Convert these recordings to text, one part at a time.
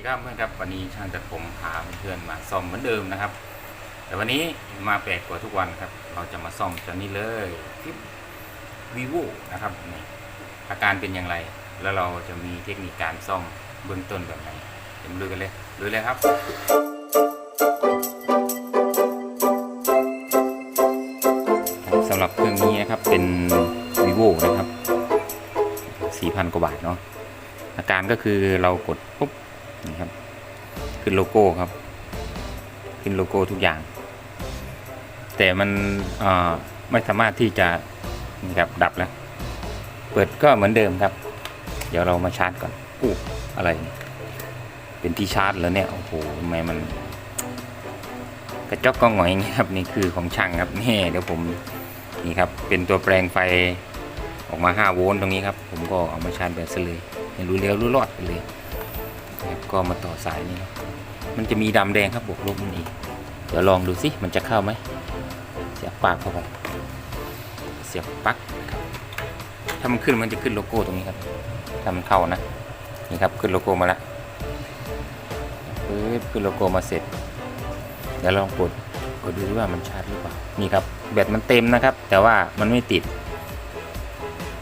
ดีครับเพื่อนครับวันนี้ช่างตัดผมพาเพื่อนมาซ่อมเหมือนเดิมนะครับ แต่วันนี้มาแปลกกว่าทุกวันครับ เราจะมาซ่อมตัวนี้เลยฟิปวีโวนะครับนี่อาการเป็นอย่างไร แล้วเราจะมีเทคนิคการซ่อมเบื้องต้นแบบไหนเดี๋ยวมาดูกันเลยดูเลยครับครับสำหรับเครื่องนี้นะครับเป็น vivo นะครับ4,000 กว่าบาทเนาะอาการก็คือเรากดปุ๊บ นี่ครับ ขึ้นโลโก้ครับ ขึ้นโลโก้ทุกอย่าง แต่มันไม่สามารถที่จะนี่ครับดับแล้ว เปิดก็เหมือนเดิมครับ เดี๋ยวเรามาชาร์จก่อนอู้อะไร เป็นที่ชาร์จแล้วเนี่ย โอ้โหทำไมมัน กระจกก็หงอยอย่างเงี้ยครับ นี่คือของช่างครับนี่เดี๋ยวผมนี่ครับ เป็นตัวแปลงไฟออกมา 5 โวลต์ตรงนี้ครับ ผมก็เอามาชาร์จแบตเลยให้รู้เร็วรู้รอดไปเลย ก็มาต่อสายนี่มันจะมีดำแดงครับบวกลบมันอีก เดี๋ยวลองดูสิมันจะเข้าไหม เสียบปลั๊กเข้าไป เสียบปลั๊กครับถ้ามันขึ้นมันจะขึ้นโลโก้ตรงนี้ครับ ถ้ามันเข้านะ นี่ครับขึ้นโลโก้มาแล้วปึ๊บขึ้นโลโก้มาเสร็จ เดี๋ยวลองกดกดดูว่ามันชาร์จหรือเปล่า นี่ครับแบตมันเต็มนะครับ แต่ว่ามันไม่ติด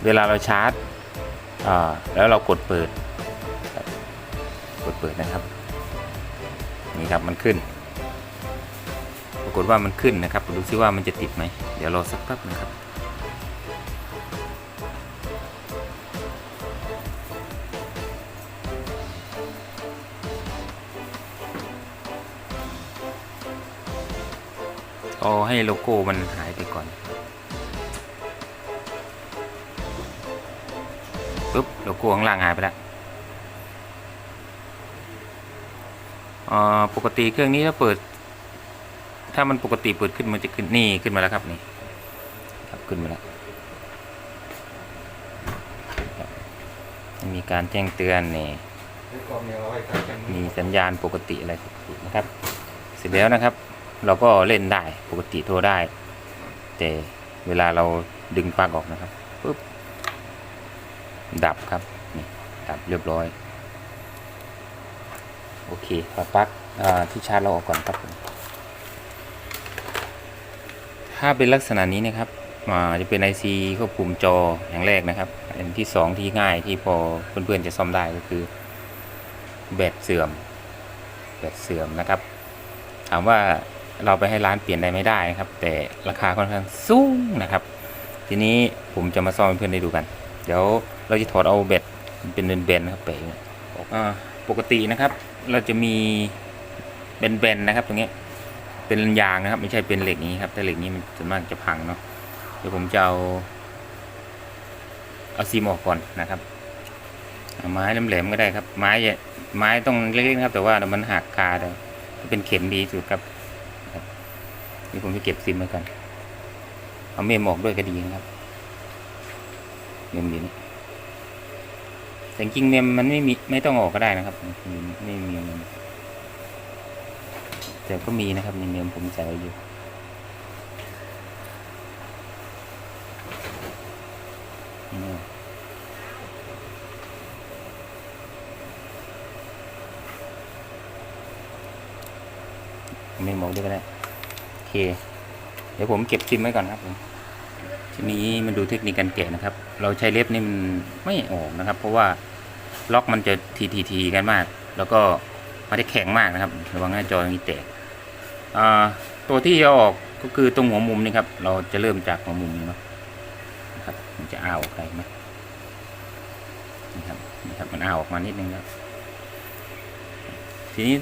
เวลาเราชาร์จแล้วเรากดเปิด เปิดนะครับ นี่ครับมันขึ้น ปรากฏว่ามันขึ้นนะครับดูซิว่ามันจะติดไหม เดี๋ยวรอสักแป๊บนะครับเอาให้โลโก้มันหายไปก่อนปุ๊บโลโก้ข้างล่างหายไปแล้วอ่า ปกติเครื่องนี้ถ้าเปิด ถ้ามันปกติเปิดขึ้นมันจะขึ้นนี่ขึ้นมาแล้วครับนี่ครับขึ้นมาแล้วมีการแจ้งเตือนนี่มีสัญญาณปกติอะไรปกตินะครับ เสร็จแล้วนะครับ เราก็เล่นได้ปกติโทรได้ แต่เวลาเราดึงปลั๊กออกนะครับปุ๊บดับครับนี่ดับเรียบร้อย โอเคถอปลั๊กที่ชาร์จเราออกก่อนครับผมถ้าเป็นลักษณะนี้นะครับจะเป็น IC ควบคุมจออย่างแรกนะครับอันที่สองที่ง่ายที่พอเพื่อนๆจะซ่อมได้ก็คือแบตเสื่อมแบตเสื่อมนะครับ ถามว่าเราไปให้ร้านเปลี่ยนได้ไม่ได้ครับ แต่ราคาค่อนข้างสูงนะครับ ทีนี้ผมจะมาซ่อมเพื่อนได้ดูกัน เดี๋ยวเราจะถอดเอาแบตเป็นเบนๆนะครับไปปกตินะครับ เราจะมีเบนๆนะครับ ตรงนี้เป็นยางนะครับ ไม่ใช่เป็นเหล็กนี้ครับถ้าเหล็กนี้มันส่วนมากจะพังเนาะเดี๋ยวผมจะเอาเอาซีมออกก่อนนะครับไม้แหลมๆก็ได้ครับ ไม้อย่าไม้ต้องเล็กๆนะครับ แต่ว่ามันหักคาได้เป็นเข็มดีสุดครับนี่ผมจะเก็บซิมไว้ก่อนเอาเมมออกด้วยก็ดีนะครับเมมอยู่นี่ แต่จริงเมมมันไม่มีไม่ต้องออกก็ได้นะครับไม่มีเมมแต่ก็มีนะครับในเมมผมใส่ไว้อยู่นี่เมมออกด้วยก็ได้โอเค เดี๋ยวผมเก็บซิมไว้ก่อนครับผม ทีนี้มันดูเทคนิคการแกะนะครับ เราใช้เล็บนี่มันไม่ออกนะครับ เพราะว่าล็อกมันจะทีทีทีกันมาก แล้วก็มันได้แข็งมากนะครับระวังหน้าจออย่างนี้แตกตัวที่จะออกก็คือตรงหัวมุมนี่ครับ เราจะเริ่มจากหัวมุมนี้เนาะนะครับ มันจะอ้าออกได้ไหมนี่ครับนี่ครับมันอ้าออกมานิดนึงแล้วทีนี้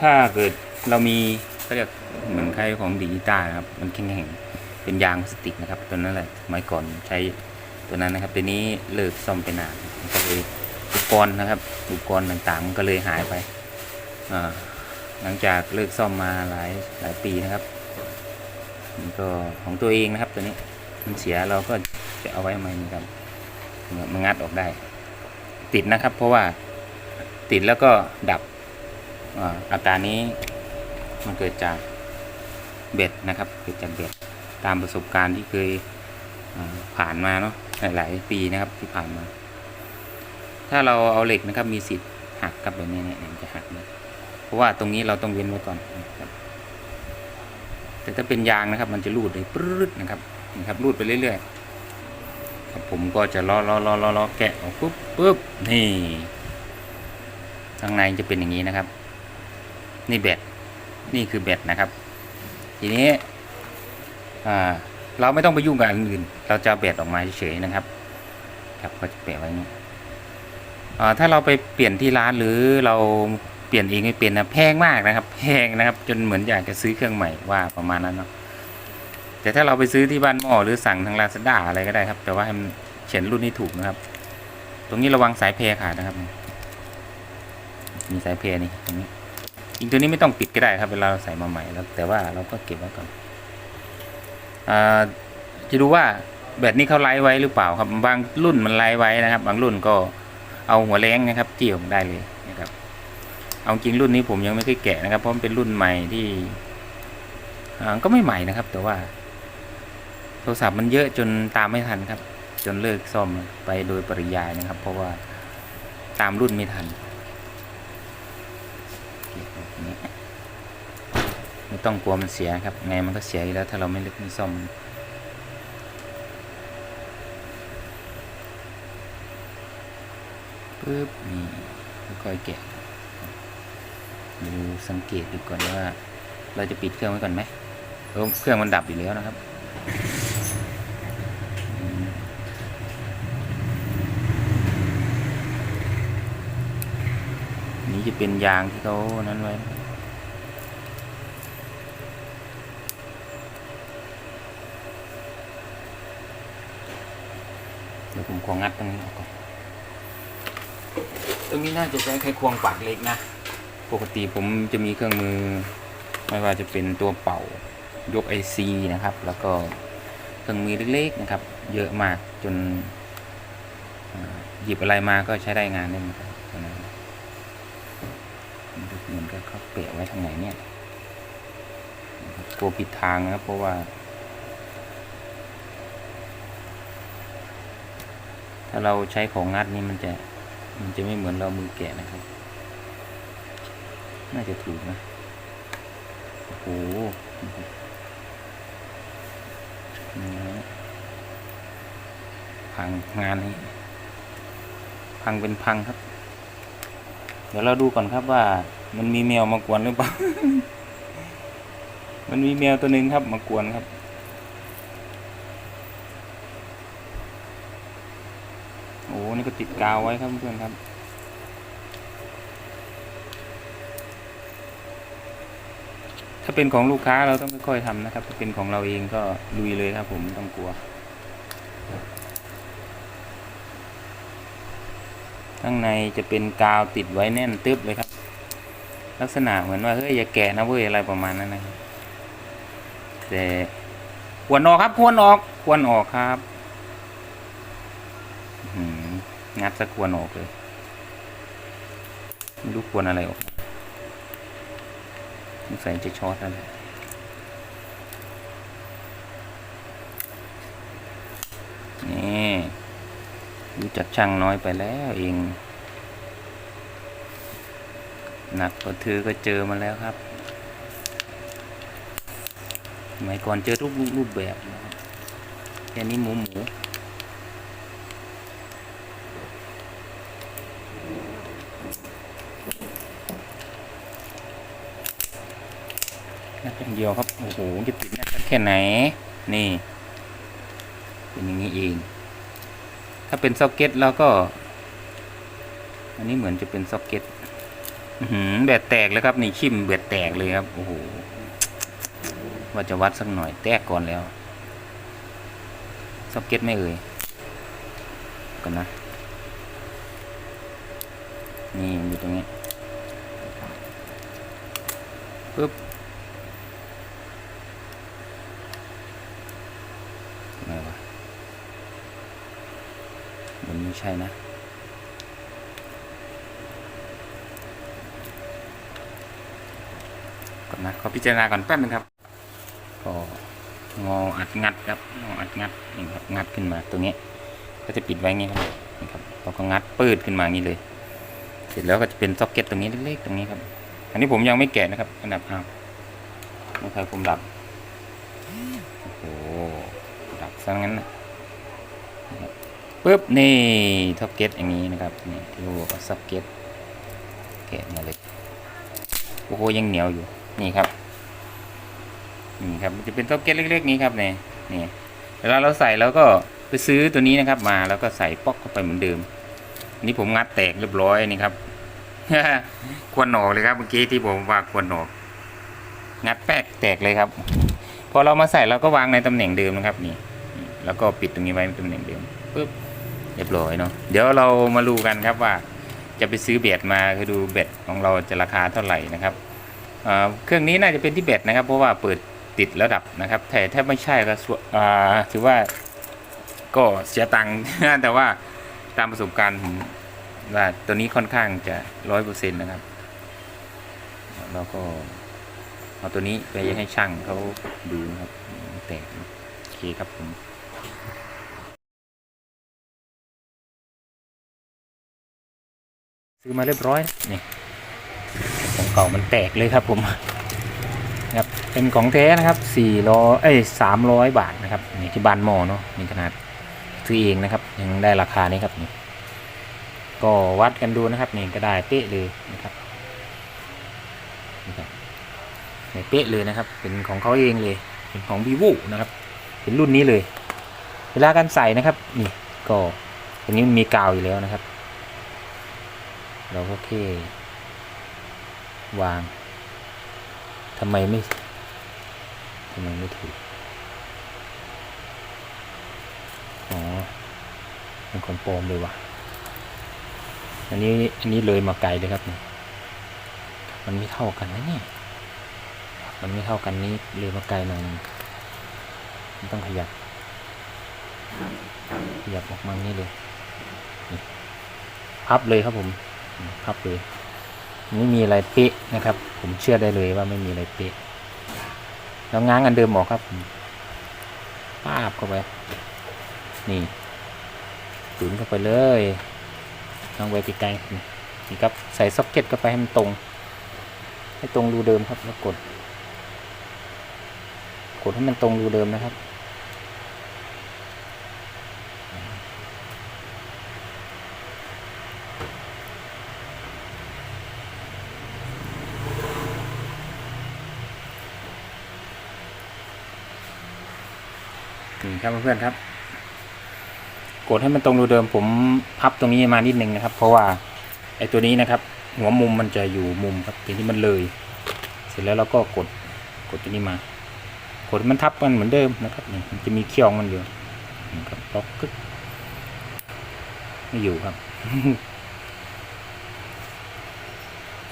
ถ้าเกิดเรามีเขาเรียกเหมือนใครของดิจิตาร์นะครับ มันแข็งๆ เป็นยางสติกนะครับ ตัวนั้นแหละสมัยก่อนใช้ตัวนั้นนะครับตัวนี้เลิกซ่อมไปนานมันก็เลยอุปกรณ์นะครับ อุปกรณ์ต่างๆมันก็เลยหายไปหลังจากเลิกซ่อมมาหลายหลายปีนะครับมันก็ของตัวเองนะครับ ตัวนี้มันเสียเราก็จะเอาไว้ทำไมนี่ครับมันงัดออกได้ ติดนะครับ เพราะว่าติดแล้วก็ดับอาการนี้มันเกิดจากเบ็ดนะครับ เกิดจากเบ็ด ตามประสบการณ์ที่เคยผ่านมาเนาะหลาย ๆ ปีนะครับที่ผ่านมา ถ้าเราเอาเหล็กนะครับมีสิทธิ์หักกับแบบนี้เนี่ยมันจะหักเลยเพราะว่าตรงนี้เราต้องเว้นไว้ก่อนนะครับ แต่ถ้าเป็นยางนะครับ มันจะรูดเลยปรื๊ดนะครับนี่ครับรูดไปเรื่อยๆครับผมก็จะล้อล้อล้อล้อล้อแกะออกปุ๊บปุ๊บนี่ข้างในจะเป็นอย่างนี้นะครับ นี่แบตนี่คือแบตนะครับ ทีนี้ เราไม่ต้องไปยุ่งกับอันอื่น เราจะเอาแบตออกมาเฉยๆนะครับ ครับก็จะแปะไว้นี่ถ้าเราไปเปลี่ยนที่ร้านหรือเราเปลี่ยนเองไม่เป็นนะแพงมากนะครับ แพงนะครับ จนเหมือนอยากจะซื้อเครื่องใหม่ว่าประมาณนั้นเนาะแต่ถ้าเราไปซื้อที่บ้านหม้อหรือสั่งทางลาซาด้าอะไรก็ได้ครับ แต่ว่าให้มันเขียนรุ่นนี้ถูกนะครับ ตรงนี้ระวังสายเพรขาดนะครับ มีสายเพรนี่ตรงนี้อีกตัวนี้ไม่ต้องปิดก็ได้ครับเวลาเราใส่มาใหม่แล้ว แต่ว่าเราก็เก็บไว้ก่อน จะดูว่าแบตนี้เขาไลฟ์ไว้หรือเปล่าครับบางรุ่นมันไลฟ์ไว้นะครับ บางรุ่นก็เอาหัวแรงนะครับเกี่ยวได้เลยนะครับ เอาจริงรุ่นนี้ผมยังไม่เคยแกะนะครับเพราะมันเป็นรุ่นใหม่ที่ก็ไม่ใหม่นะครับ แต่ว่า โทรศัพท์มันเยอะจนตามไม่ทันครับ จนเลิกซ่อมไปโดยปริยายนะครับ เพราะว่าตามรุ่นไม่ทันเก็บแบบนี้ ไม่ต้องกลัวมันเสียครับ ไงมันก็เสียอยู่แล้วถ้าเราไม่ลึกไม่ซ่อมปึ๊บนี่ค่อยๆแกะดูสังเกตดูก่อนว่า เราจะปิดเครื่องไว้ก่อนไหมเออเครื่องมันดับอยู่แล้วนะครับนี่จะเป็นยางที่เขานั้นไว้ ดี๋ยวผมของัดตรงนี้ออกก่อน ตรงนี้น่าจะใช้ไขควงปากเล็กนะ ปกติผมจะมีเครื่องมือ ไม่ว่าจะเป็นตัวเป่ายกไอซีนะครับ แล้วก็เครื่องมือเล็กๆนะครับ เยอะมากจนอ่าหยิบอะไรมาก็ใช้ได้งานได้เหมือนกันตัวนั้นเหมือนกับเขาเปะไว้ทางไหนเนี่ยนะครับกลัวผิดทางนะครับเพราะว่า ถ้าเราใช้ของงัดนี่มันจะมันจะไม่เหมือนเรามือแกะนะครับ น่าจะถูกนะ โอ้โหพังงานนี้พังเป็นพังครับ เดี๋ยวเราดูก่อนครับว่ามันมีแมวมากวนหรือเปล่า มันมีแมวตัวหนึ่งครับมากวนครับ โอ้ นี่ก็ติดกาวไว้ครับเพื่อนครับ ถ้าเป็นของลูกค้าเราต้องค่อยๆทำนะครับ ถ้าเป็นของเราเองก็ลุยเลยครับ ผมไม่ต้องกลัว ข้างในจะเป็นกาวติดไว้แน่นตึ๊บเลยครับ ลักษณะเหมือนว่าเฮ้ยอย่าแกะนะเว้ยอะไรประมาณนั้นนะครับแต่ควรออกครับควรออกควรออกครับ งัดสะควรออกเลย ไม่รู้ควรอะไรออกสงสัยจะช็อตอะไรนี่รู้จักช่างน้อยไปแล้วเอง หนักกว่าเธอก็เจอมาแล้วครับสมัยก่อนเจอทุกรูปแบบนะครับแค่นี้หมูหมู นัดอย่างเดียวครับ โอ้โหจะติดนัดแค่ไหน นี่ เป็นอย่างนี้เอง ถ้าเป็นซ็อกเก็ตแล้วก็ อันนี้เหมือนจะเป็นซ็อกเก็ตหือแบตแตกแล้วครับ นี่ชิมแบตแตกเลยครับ โอ้โห ว่าจะวัดสักหน่อยแตกก่อนแล้วซ็อกเก็ตไม่เอ่ยกันนะ นี่อยู่ตรงนี้ปึ๊บ ไงวะมันไม่ ใช่นะก่อนนะขอพิจารณาก่อนแป๊บนึงครับ ก็งออัดงัดครับงออัดงัดนี่ครับงัดขึ้นมาตรงนี้ ก็จะปิดไว้งี้ครับนี่ครับเราก็งัดปืดขึ้นมางี้เลย เสร็จแล้วก็จะเป็นซ็อกเก็ตตรงนี้เล็กๆตรงนี้ครับ อันนี้ผมยังไม่แกะนะครับอันดับอ้าวไม่ใช่ผมดับโอ้โหดับซะงั้นนะ ปึ๊บนี่ซ็อกเกตอย่างนี้นะครับนี่ที่เขาบอกว่าซ็อกเกตแกะมาเลยโอ้โหยังเหนียวอยู่นี่ครับนี่ครับจะเป็นซ็อกเกตเล็กๆนี้ครับเนี่ยนี่เวลาเราใส่แล้วก็ไปซื้อตัวนี้นะครับ มาแล้วก็ใส่ป๊อกเข้าไปเหมือนเดิม นี่ผมงัดแตกเรียบร้อยนี่ครับควรหนอกเลยครับเมื่อกี้ที่ผมว่าควรหนอก งัดแป๊กแตกเลยครับ พอเรามาใส่เราก็วางในตำแหน่งเดิมนะครับนี่นี่แล้วก็ปิดตรงนี้ไว้ในตำแหน่งเดิมปึ๊บ เรียบร้อยเนาะเดี๋ยวเรามาดูกันครับว่าจะไปซื้อเบ็ดมาคือดูเบ็ดของเราจะราคาเท่าไหร่นะครับเครื่องนี้น่าจะเป็นที่เบ็ดนะครับ เพราะว่าเปิดติดแล้วดับนะครับแต่ถ้าไม่ใช่ก็ถือว่าก็เสียตังค์แต่ว่าตามประสบการณ์ผมว่าตัวนี้ค่อนข้างจะร้อยเปอร์เซ็นต์นะครับเราก็เอาตัวนี้ไปให้ช่างเขาดูนะครับแตกโอเคครับผม ซื้อมาเรียบร้อยนี่ของเก่ามันแตกเลยครับผมนะครับเป็นของแท้นะครับสี่ร้อยเอ้ยสามร้อยบาทนะครับนี่ที่บ้านหมอเนาะนี่ขนาดซื้อเองนะครับ ยังได้ราคานี้ครับนี่ก็วัดกันดูนะครับนี่ก็ได้เป๊ะเลยนะครับนี่ครับนี่เป๊ะเลยนะครับ เป็นของเขาเองเลย เป็นของ vivo นะครับ เป็นรุ่นนี้เลย เวลาการใส่นะครับ นี่ก็ตรงนี้มันมีกาวอยู่แล้วนะครับ เราก็แค่วางทำไมไม่ทำไมไม่ถูกอ๋อเป็นของปลอมเลยว่ะอันนี้อันนี้เลยมาไกลเลยครับนี่มันไม่เท่ากันนะเนี่ยมันไม่เท่ากันนี้เลยมาไกลหน่อยมันต้องขยับ ขยับออกมานี่เลยพับเลยครับผม พับเลยไม่มีอะไรเป๊ะนะครับ ผมเชื่อได้เลยว่าไม่มีอะไรเป๊ะแล้วง้างอันเดิมออกครับป้าบเข้าไป นี่ตุนเข้าไปเลยลองไว้ไกลๆนี่นี่ครับใส่ซ็อกเก็ตเข้าไปให้มันตรง ให้ตรงรูเดิมครับแล้วกด กดให้มันตรงรูเดิมนะครับ ครับเพื่อนๆครับ กดให้มันตรงรูเดิมผมพับตรงนี้มานิดนึงนะครับ เพราะว่าไอ้ตัวนี้นะครับ หัวมุมมันจะอยู่มุมครับทีนี้มันเลย เสร็จแล้วเราก็กดกดตัวนี้มา กดมันทับกันเหมือนเดิมนะครับนี่มันจะมีเขี้ยวของมันอยู่ครับล็อกกึกไม่อยู่ครับ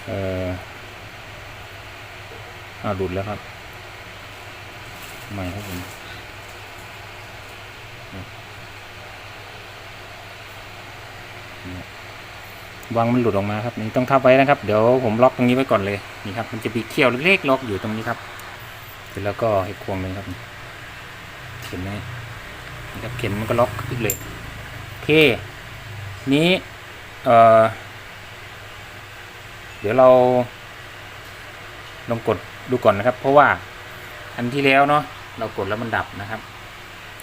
เอออ้าหลุดแล้วครับทำไมครับผม วางมันหลุดออกมาครับนี่ต้องทับไว้นะครับ เดี๋ยวผมล็อกตรงนี้ไว้ก่อนเลยนี่ครับ มันจะมีเขี้ยวเล็กๆล็อกอยู่ตรงนี้ครับเสร็จแล้วก็ให้ควงเลยครับเข็นไหมนี่ครับเข็นมันก็ล็อกขึ้นเลยโอเค นี้เอ่อเดี๋ยวเราลองกดดูก่อนนะครับ เพราะว่าอันที่แล้วเนาะเรากดแล้วมันดับนะครับ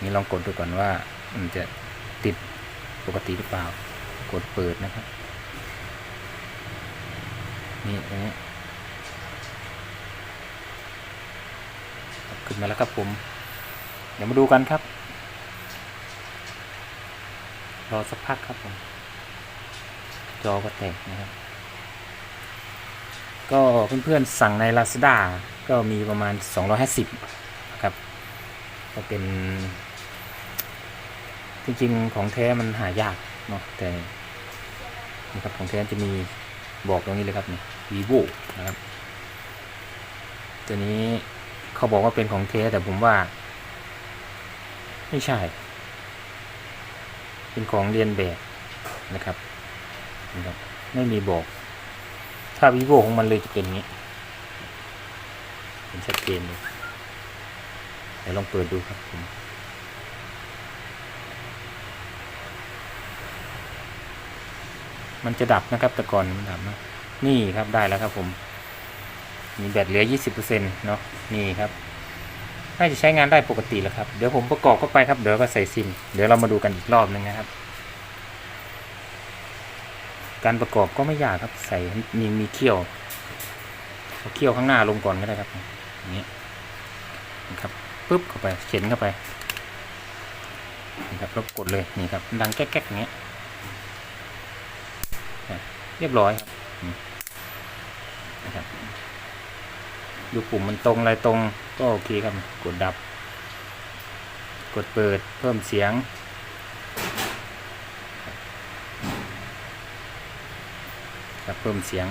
นี่ลองกดดูก่อนว่ามันจะติดปกติหรือเปล่า กดเปิดนะครับ นี่ตรงนี้ขึ้นมาแล้วครับผม เดี๋ยวมาดูกันครับ รอสักพักครับผม จอก็แตกนะครับ ก็เพื่อนๆสั่งใน Lazada ก็มีประมาณ 250ครับ ก็เป็น จริงๆ ของแท้มันหายาก เนาะแต่นี่ครับของแท้จะมีบอกตรงนี้เลยครับนี่ vivo นะครับตัวนี้เขาบอกว่าเป็นของแท้แต่ผมว่า ไม่ใช่ เป็นของเรียนแบบนะครับนะครับไม่มีบอก ถ้า vivo ของมันเลยจะเป็นอย่างนี้เป็นชัดเจนเลยเดี๋ยวลองเปิดดูครับผม มันจะดับนะครับ แต่ก่อนมันดับนะนี่ครับได้แล้วครับผม มีแบตเหลือ 20%เนาะนี่ครับน่าจะใช้งานได้ปกติแล้วครับ เดี๋ยวผมประกอบเข้าไปครับ เดี๋ยวก็ใส่ซิม เดี๋ยวเรามาดูกันอีกรอบนึงนะครับ การประกอบก็ไม่ยากครับ ใส่มีมีเขี้ยวเอาเขี้ยวข้างหน้าลงก่อนก็ได้ครับอย่างนี้นะครับปุ๊บเข้าไปเข็นเข้าไปนี่ครับแล้วกดเลยนี่ครับดังแก๊กๆอย่างเงี้ย เรียบร้อยครับอืมนะครับดูปุ่มมันตรงอะไรตรงก็โอเคครับ กดดับ กดเปิดเพิ่มเสียง ครับเพิ่มเสียง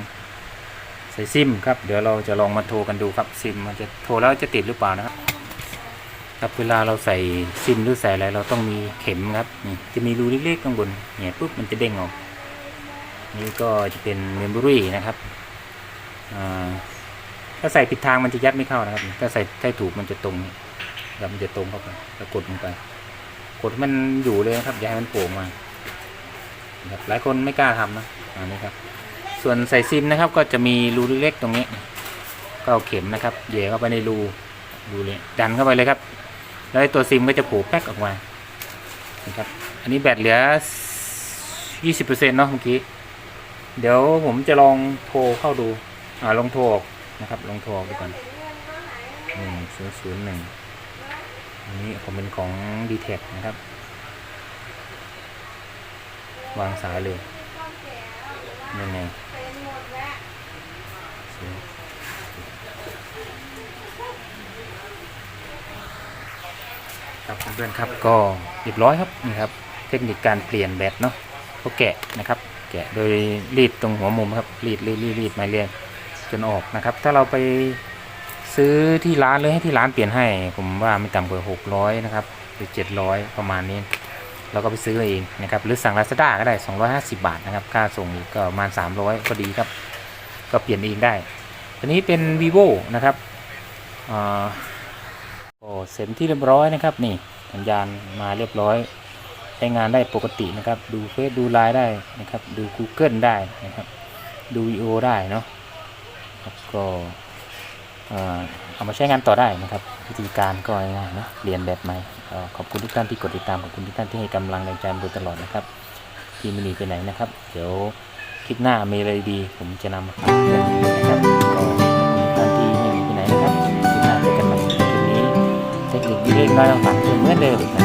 ใส่ซิมครับ เดี๋ยวเราจะลองมาโทรกันดูครับซิมมันจะโทรแล้วจะติดหรือเปล่านะครับครับเวลาเราใส่ซิมหรือใส่อะไรเราต้องมีเข็มครับนี่จะมีรูเล็กๆข้างบนเนี่ยปุ๊บมันจะเด้งออก นี่ก็จะเป็นเมมโมรี่นะครับถ้าใส่ผิดทางมันจะยัดไม่เข้านะครับ ถ้าใส่ถ้าถูกมันจะตรงครับมันจะตรงเข้าไปแล้วกดลงไป กดมันอยู่เลยนะครับอย่าให้มันโผล่มาครับหลายคนไม่กล้าทำนะอันนี้ครับ ส่วนใส่ซิมนะครับ ก็จะมีรูเล็กๆตรงนี้ ก็เอาเข็มนะครับเหย่เข้าไปในรูรูเลยดันเข้าไปเลยครับ แล้วตัวซิมก็จะโผล่แป๊กออกมานะครับ อันนี้แบตเหลือ 20%เนาะเมื่อกี้ เดี๋ยวผมจะลองโทรเข้าดู อ่าลองโทรออกนะครับ ลองโทรออกดูก่อนหนึ่งศูนย์ศูนย์หนึ่งอันนี้ผมเป็นของ d t แทนะครับ วางสายเลยยังไงครับเพื่อนๆครับก็เรียบร้อยครับนี่ครับ เทคนิคการเปลี่ยนแบตเนาะก็แกะนะครับ แกะโดยรีดตรงหัวมุมครับรีดรีดรีดรีดมาเรียงจนออกนะครับ ถ้าเราไปซื้อที่ร้านเลยให้ที่ร้านเปลี่ยนให้ ผมว่าไม่ต่ำกว่า 600 นะครับ หรือ 700 ประมาณนี้ เราก็ไปซื้อเองนะครับ หรือสั่ง Lazada ก็ได้ 250 บาทนะครับ ค่าส่งก็ประมาณ 300 ก็ดีครับ ก็เปลี่ยนเองได้อันนี้เป็น vivo นะครับอ่าโอ้เสร็จที่เรียบร้อยนะครับ นี่สัญญาณมาเรียบร้อย ช้งานได้ปกตินะครับ ดูเฟซดูไลน์ได้นะครับ ดู Google ได้นะครับ ดูวิดีโอได้เนาะก็เอามาใช้งานต่อได้นะครับ วิธีการก็ง่ายๆเนะเรียนแบบใหม่ขอบคุณทุกท่านที่กดติดตามขอบคุณทุกท่านที่ให้กำลังแรงใจมาโดยตลอดนะครับที่ไม่หนีไปไหนนะครับ เดี๋ยวคลิปหน้ามีอะไรดี ผมจะนำมาฝากเพื่อนนะครับก็ขอบคุณทุกท่านที่ไม่หนีไปไหนนะครับคลิปหน้าเจอกันใหม่คลิปนี้เทคนิคเล็กน้อยๆมาฝากเพื่อนเหมือนเดิมนะ